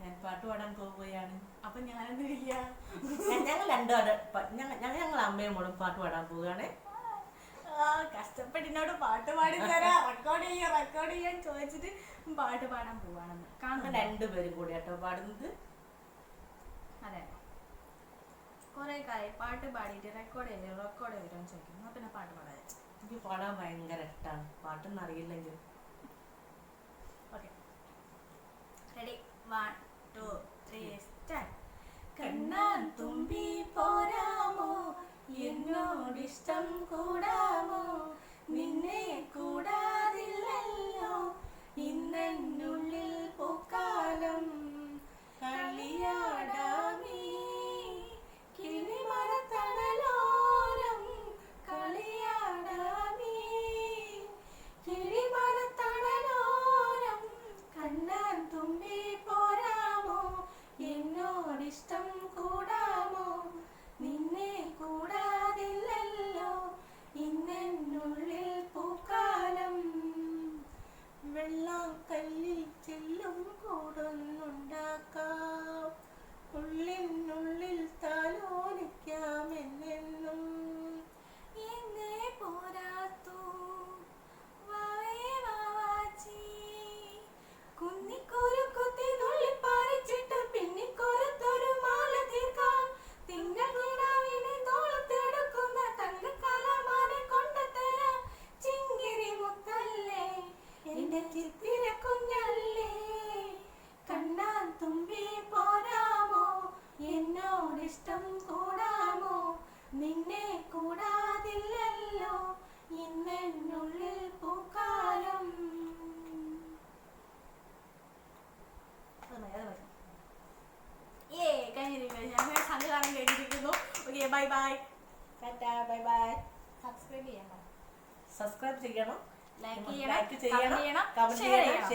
ഞാൻ പാട്ട് പാടാൻ പോവുകയാണ് അപ്പൊ ഞാൻ- ഞങ്ങൾ രണ്ടുപാട് ഞങ്ങൾ ഞങ്ങൾ അമ്മയും മോളും പാട്ട് പാടാൻ പോവുകയാണ് കഷ്ടപ്പെട്ടിനോട് പാട്ട് പാടി തരാം റെക്കോർഡ് ചെയ്യാൻ റെക്കോർഡ് ചെയ്യാൻ ചോദിച്ചിട്ട് പാട്ട് പാടാൻ പോവാണെന്ന്. കാണുന്നുണ്ടോ? രണ്ടുപേരും കൂടി കേട്ടോ പാടുന്നത്. അതെ. കുറെ കാര്യം പാട്ട് പാടിയിട്ട് റെക്കോർഡ് ചെയ്ത് റെക്കോർഡ് ചെയ്തിട്ട് ചോദിക്കും എന്നാ പിന്നെ പാട്ട് പാടാതെ എനിക്ക് പാടാൻ ഭയങ്കര ഇഷ്ടമാണ് പാട്ടൊന്നും അറിയില്ലെങ്കിൽ okay ready one two three start കണ്ണാൻ തുമ്പി പോരാമോ? എന്നോടിഷ്ടം കൂടാമോ വെള്ളം കല്ലിൽ ചെല്ലും കൂടൊന്നുണ്ടാക്കാം. ഇന്നെന്നുള്ളിൽ പൂക്കാലം. ഏ കഴിഞ്ഞിരിക്കുന്നു. ഞങ്ങൾ സംഘകാലം കഴിഞ്ഞിരിക്കുന്നു okay bye bye bye bye subscribe ചെയ്യണം. സബ്സ്ക്രൈബ് ചെയ്യണം. ലൈക്ക് ചെയ്യണം ലൈക്ക് കമന്റ് ചെയ്യണം ഷെയർ ചെയ്യണം.